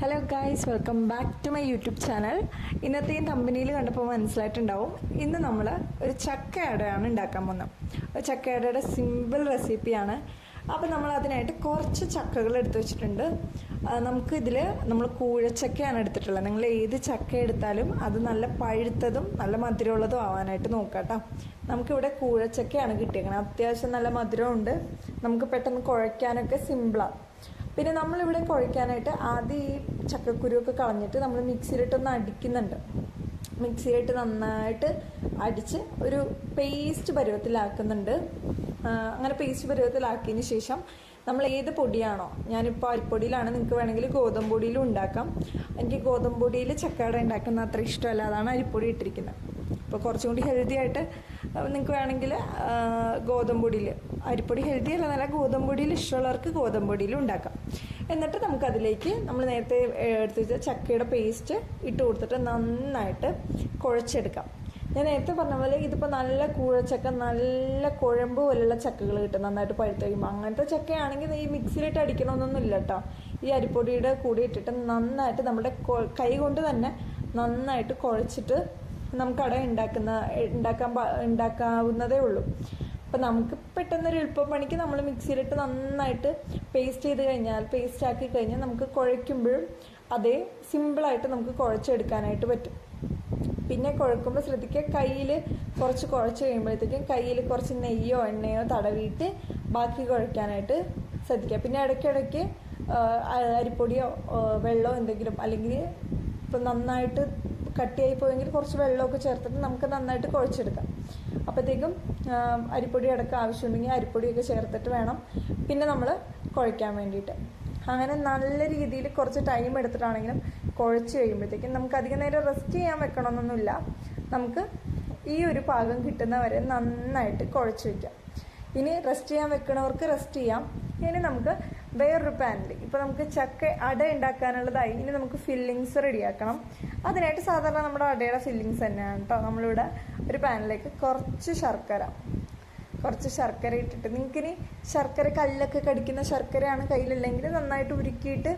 Hello guys welcome back to my YouTube channel ഇന്നത്തെയും കമ്പനിയിൽ കണ്ടപ്പോൾ മനസ്സിലായിട്ടുണ്ടാവും. ഇന്ന് നമ്മൾ ഒരു ചക്ക അടയാണ് ഉണ്ടാക്കാൻ പോകുന്നത്. ഒരു അടയുടെ സിമ്പിൾ റെസിപ്പിയാണ് അപ്പോൾ നമ്മൾ അതിനായിട്ട് കുറച്ച് ചക്കകൾ എടുത്തു വെച്ചിട്ടുണ്ട്. നമുക്കിതിൽ നമ്മൾ കൂഴച്ചക്കയാണ് എടുത്തിട്ടുള്ളത്. നിങ്ങൾ ഏത് ചക്ക എടുത്താലും അത് നല്ല പഴുത്തതും നല്ല മധുരമുള്ളതും ആവാനായിട്ട് നോക്കാട്ടോ നമുക്കിവിടെ കൂഴച്ചക്കയാണ് കിട്ടിയേക്കുന്നത് അത്യാവശ്യം നല്ല മധുരമുണ്ട്. നമുക്ക് പെട്ടെന്ന് കുഴയ്ക്കാനൊക്കെ സിമ്പിളാണ് പിന്നെ നമ്മളിവിടെ കുഴയ്ക്കാനായിട്ട് ആദ്യം ഈ ചക്കക്കുരുവൊക്കെ കളഞ്ഞിട്ട് നമ്മൾ മിക്സിയിലിട്ടൊന്ന് അടിക്കുന്നുണ്ട്. മിക്സിയിലിട്ട് നന്നായിട്ട് അടിച്ച് ഒരു പേസ്റ്റ് പരുവത്തിലാക്കുന്നുണ്ട്. അങ്ങനെ പേസ്റ്റ് പരുവത്തിലാക്കിയതിന് ശേഷം നമ്മൾ ഏത് പൊടിയാണോ ഞാനിപ്പോൾ അരിപ്പൊടിയിലാണ് നിങ്ങൾക്ക് വേണമെങ്കിൽ ഗോതമ്പ് പൊടിയിലും ഉണ്ടാക്കാം. എനിക്ക് ഗോതമ്പ് പൊടിയിൽ ചക്കട ഉണ്ടാക്കുന്ന അത്ര ഇഷ്ടമല്ല അതാണ് അരിപ്പൊടി ഇട്ടിരിക്കുന്നത്. അപ്പോൾ കുറച്ചും കൂടി ഹെൽത്തി ആയിട്ട് നിങ്ങൾക്ക് വേണമെങ്കിൽ ഗോതമ്പ് പൊടിയിൽ അരിപ്പൊടി ഹെൽത്തി അല്ല നല്ല ഗോതമ്പ് പൊടിയിൽ ഇഷ്ടമുള്ളവർക്ക് ഗോതമ്പ് പൊടിയിലും ഉണ്ടാക്കാം. എന്നിട്ട് നമുക്കതിലേക്ക് നമ്മൾ നേരത്തെ എടുത്ത് വെച്ച ചക്കയുടെ പേസ്റ്റ് ഇട്ട് കൊടുത്തിട്ട് നന്നായിട്ട് കുഴച്ചെടുക്കാം. ഞാൻ നേരത്തെ പറഞ്ഞ പോലെ ഇതിപ്പോൾ നല്ല കൂഴച്ചക്ക നല്ല കുഴമ്പ് പോലുള്ള ചക്കകൾ കിട്ടും നന്നായിട്ട് പഴുത്ത് കഴിയുമ്പോൾ അങ്ങനത്തെ ചക്കയാണെങ്കിൽ ഈ മിക്സിയിലിട്ട് അടിക്കണമെന്നൊന്നും ഇല്ല കേട്ടോ ഈ അരിപ്പൊടിയുടെ കൂടി ഇട്ടിട്ട് നന്നായിട്ട് നമ്മുടെ കൈ കൊണ്ട് തന്നെ നന്നായിട്ട് കുഴച്ചിട്ട് നമുക്ക് അട ഉണ്ടാക്കുന്ന ഉണ്ടാക്കാൻ ഉണ്ടാക്കാവുന്നതേ ഉള്ളൂ. അപ്പം നമുക്ക് പെട്ടെന്ന് ഒരു പെട്ടെന്നൊരു എളുപ്പപ്പണിക്ക് നമ്മൾ മിക്സിയിലിട്ട് നന്നായിട്ട് പേസ്റ്റ് ചെയ്ത് കഴിഞ്ഞാൽ പേസ്റ്റ് ആക്കി കഴിഞ്ഞാൽ നമുക്ക് കുഴയ്ക്കുമ്പോഴും അതേ സിമ്പിളായിട്ട് നമുക്ക് കുഴച്ചെടുക്കാനായിട്ട് പറ്റും. പിന്നെ കുഴക്കുമ്പോൾ ശ്രദ്ധിക്കുക കയ്യിൽ കുറച്ച് കുഴച്ച് കഴിയുമ്പോഴത്തേക്കും കയ്യിൽ കുറച്ച് നെയ്യോ എണ്ണയോ തടവിയിട്ട് ബാക്കി കുഴയ്ക്കാനായിട്ട് ശ്രദ്ധിക്കുക. പിന്നെ ഇടയ്ക്കിടയ്ക്ക് അരിപ്പൊടിയോ വെള്ളമോ എന്തെങ്കിലും അല്ലെങ്കിൽ ഇപ്പം നന്നായിട്ട് കട്ടിയായി പോയെങ്കിൽ കുറച്ച് വെള്ളമൊക്കെ ചേർത്തിട്ട് നമുക്ക് നന്നായിട്ട് കുഴച്ചെടുക്കാം. അപ്പോഴത്തേക്കും അരിപ്പൊടി അടക്കം ആവശ്യമുണ്ടെങ്കിൽ അരിപ്പൊടിയൊക്കെ ചേർത്തിട്ട് വേണം. പിന്നെ നമ്മൾ കുഴയ്ക്കാൻ വേണ്ടിയിട്ട്. അങ്ങനെ നല്ല രീതിയിൽ കുറച്ച് ടൈം എടുത്തിട്ടാണെങ്കിലും കുഴച്ച് കഴിയുമ്പോഴത്തേക്കും നമുക്ക് അധികം നേരം റെസ്റ്റ് ചെയ്യാൻ വെക്കണമെന്നൊന്നുമില്ല. നമുക്ക് ഈ ഒരു പാകം കിട്ടുന്നവരെ നന്നായിട്ട് കുഴച്ച് വയ്ക്കാം ഇനി റെസ്റ്റ് ചെയ്യാൻ വെക്കണവർക്ക് റെസ്റ്റ് ചെയ്യാം. ഇനി നമുക്ക് വേറൊരു പാനിൽ ഇപ്പോൾ നമുക്ക് ചക്ക അട ഉണ്ടാക്കാനുള്ളതായി. ഇനി നമുക്ക് ഫില്ലിങ്സ് റെഡിയാക്കണം. അതിനായിട്ട് സാധാരണ നമ്മുടെ അടയുടെ ഫില്ലിങ്സ് തന്നെയാണ് കേട്ടോ നമ്മളിവിടെ ഒരു പാനിലേക്ക് കുറച്ച് ശർക്കര കുറച്ച് ശർക്കര ഇട്ടിട്ട് നിങ്ങൾക്കിനി ശർക്കര കല്ലൊക്കെ കടിക്കുന്ന ശർക്കരയാണ് കയ്യിലുണ്ടെങ്കിൽ നന്നായിട്ട് ഉരുക്കിയിട്ട്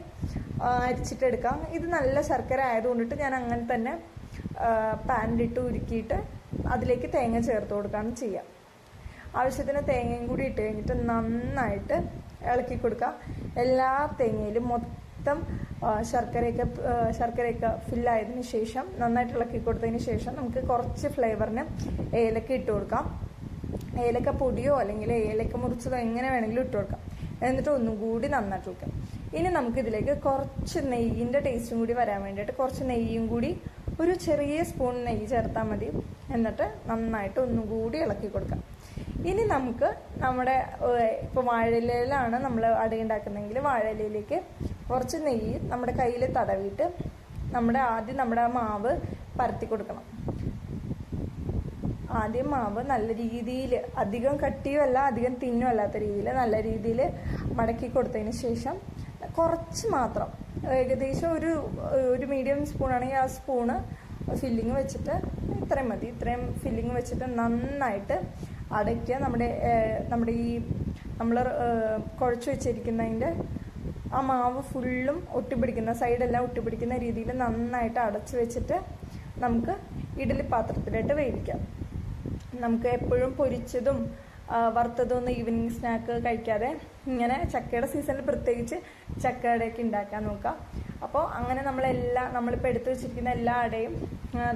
അരിച്ചിട്ടെടുക്കാം. ഇത് നല്ല ശർക്കര ആയതുകൊണ്ടിട്ട് ഞാൻ അങ്ങനെ തന്നെ പാനിലിട്ട് ഉരുക്കിയിട്ട് അതിലേക്ക് തേങ്ങ ചേർത്ത് കൊടുക്കുകയാണ് ചെയ്യുക ആവശ്യത്തിന് തേങ്ങയും കൂടി ഇട്ട് കഴിഞ്ഞിട്ട് നന്നായിട്ട് ഇളക്കി കൊടുക്കുക. എല്ലാ തേങ്ങയിലും മൊത്തം ശർക്കരയൊക്കെ ശർക്കരയൊക്കെ ഫില്ലായതിനു ശേഷം നന്നായിട്ട് ഇളക്കി കൊടുത്തതിന് ശേഷം നമുക്ക് കുറച്ച് ഫ്ലേവറിന് ഏലക്ക ഇട്ട് കൊടുക്കാം. ഏലക്ക പൊടിയോ അല്ലെങ്കിൽ ഏലക്ക മുറിച്ചതോ എങ്ങനെ വേണമെങ്കിലും ഇട്ട് കൊടുക്കാം. എന്നിട്ട് ഒന്നും കൂടി നന്നായിട്ട് വെക്കാം ഇനി നമുക്ക് ഇതിലേക്ക് കുറച്ച് നെയ്യിന്റെ ടേസ്റ്റും കൂടി വരാൻ വേണ്ടിയിട്ട് കുറച്ച് നെയ്യും കൂടി ഒരു ചെറിയ സ്പൂൺ നെയ്യ് ചേർത്താൽ മതി. എന്നിട്ട് നന്നായിട്ട് ഒന്നും കൂടി ഇളക്കി കൊടുക്കാം. ഇനി നമുക്ക് നമ്മുടെ ഇപ്പോൾ വാഴയിലയിലാണ് നമ്മൾ അടയുണ്ടാക്കുന്നതെങ്കിൽ വാഴയിലയിലേക്ക് കുറച്ച് നെയ്യ് നമ്മുടെ കയ്യിൽ തടവിയിട്ട് നമ്മുടെ ആദ്യം നമ്മുടെ ആ മാവ് പരത്തി കൊടുക്കണം. ആദ്യം മാവ് നല്ല രീതിയിൽ അധികം കട്ടിയുമല്ല അധികം തിന്നും അല്ലാത്ത രീതിയിൽ നല്ല രീതിയിൽ മടക്കി കൊടുത്തതിന് ശേഷം കുറച്ച് മാത്രം ഏകദേശം ഒരു ഒരു മീഡിയം സ്പൂൺ ആണെങ്കിൽ ആ സ്പൂണ് ഫില്ലിങ് വെച്ചിട്ട് ഇത്രയും മതി. ഇത്രയും ഫില്ലിങ് വെച്ചിട്ട് നന്നായിട്ട് അടയ്ക്കുക. നമ്മുടെ നമ്മുടെ ഈ നമ്മൾ കുഴച്ച് വെച്ചിരിക്കുന്നതിന്റെ ആ മാവ് ഫുള്ളും ഒട്ടിപ്പിടിക്കുന്ന സൈഡെല്ലാം ഒട്ടിപ്പിടിക്കുന്ന രീതിയിൽ നന്നായിട്ട് അടച്ചു വെച്ചിട്ട് നമുക്ക് ഇഡലി പാത്രത്തിലിട്ട് വേവിക്കാം. നമുക്ക് എപ്പോഴും പൊരിച്ചതും ആ, വറുത്തതും ഒന്ന് ഈവനിങ് സ്നാക്ക് കഴിക്കാതെ ഇങ്ങനെ ചക്കയുടെ സീസണിൽ പ്രത്യേകിച്ച് ചക്കയുടെയൊക്കെ ഉണ്ടാക്കാൻ നോക്കാം. അപ്പോൾ അങ്ങനെ നമ്മളെല്ലാ നമ്മളിപ്പോൾ എടുത്തു വെച്ചിരിക്കുന്ന എല്ലാ അടയും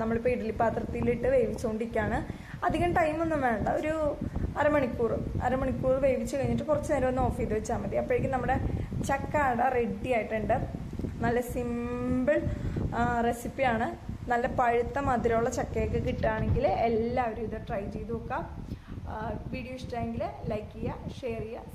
നമ്മളിപ്പോൾ ഇഡ്ഡലി പാത്രത്തിലിട്ട് വേവിച്ചുകൊണ്ടിരിക്കുകയാണ് അധികം ടൈമൊന്നും വേണ്ട. ഒരു അരമണിക്കൂർ അരമണിക്കൂർ വേവിച്ച് കഴിഞ്ഞിട്ട് കുറച്ച് നേരം ഒന്ന് ഓഫ് ചെയ്ത് വെച്ചാൽ മതി. അപ്പോഴേക്കും നമ്മുടെ ചക്ക അട റെഡി ആയിട്ടുണ്ട്. നല്ല സിമ്പിൾ റെസിപ്പിയാണ് നല്ല പഴുത്ത മധുരമുള്ള ചക്കയൊക്കെ കിട്ടുകയാണെങ്കിൽ എല്ലാവരും ഇത് ട്രൈ ചെയ്ത് നോക്കാം വീഡിയോ ഇഷ്ടമെങ്കിൽ ലൈക്ക് ചെയ്യുക ഷെയർ ചെയ്യുക